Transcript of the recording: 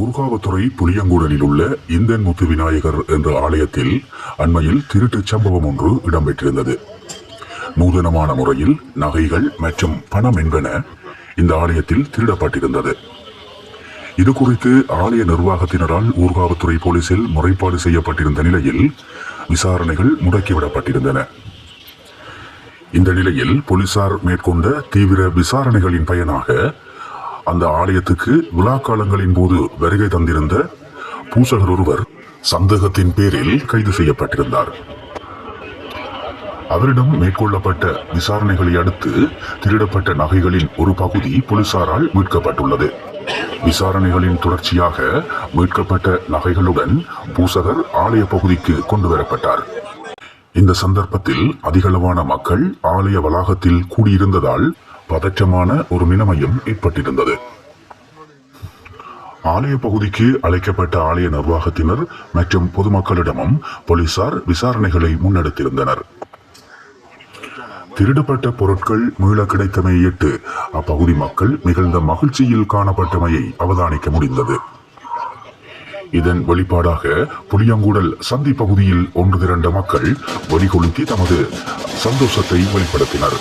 ஊர்காவத்துறை புளியங்குடலில் உள்ள இந்தன் முத்து விநாயகர் என்ற ஆலயத்தில் அண்மையில் திருட்டுச் சம்பவம் ஒன்று இடம்பெற்றிருந்தது. நூதனமான முறையில் நகைகள் மற்றும் பணம் என்பன இந்த ஆலயத்தில் திருடப்பட்டிருந்தது. இது குறித்து ஆலய நிர்வாகத்தினரால் ஊர்காவத்துறை போலீசில் முறைப்பாடு செய்யப்பட்டிருந்த நிலையில் விசாரணைகள் முடக்கிவிடப்பட்டிருந்தன. இந்த நிலையில் போலீசார் மேற்கொண்ட தீவிர விசாரணைகளின் பயனாக அந்த ஆலயத்துக்கு விழா காலங்களின் போது வருகை தந்திருந்த பூசகர் ஒருவர் சந்தேகத்தின் பேரில் கைது செய்யப்பட்டிருந்தார். அவரிடம் மேற்கொள்ளப்பட்ட விசாரணைகளை அடுத்து திருடப்பட்ட நகைகளின் ஒரு பகுதி போலீசாரால் மீட்கப்பட்டுள்ளது. விசாரணைகளின் தொடர்ச்சியாக மீட்கப்பட்ட நகைகளுடன் பூசகர் ஆலய பகுதிக்கு கொண்டு வரப்பட்டார். இந்த சந்தர்ப்பத்தில் அதிகளவான மக்கள் ஆலய வளாகத்தில் கூடியிருந்ததால் பதற்றமான ஒரு நிலைமையும் ஏற்பட்டிருந்தது. ஆலய பகுதிக்கு அழைக்கப்பட்ட ஆலய நிர்வாகத்தினர் மற்றும் பொதுமக்களிடமும் போலீசார் விசாரணைகளை முன்னெடுத்திருந்தனர். திருடப்பட்ட பொருட்கள் மீள கிடைத்தமையிட்டு அப்பகுதி மக்கள் மிகுந்த மகிழ்ச்சியில் காணப்பட்டமையை அவதானிக்க முடிந்தது. இதன் வெளிப்பாடாக புளியங்கூடல் சந்தி பகுதியில் ஒன்று திரண்ட மக்கள் வெடிகொளுத்தி தமது சந்தோஷத்தை வெளிப்படுத்தினர்.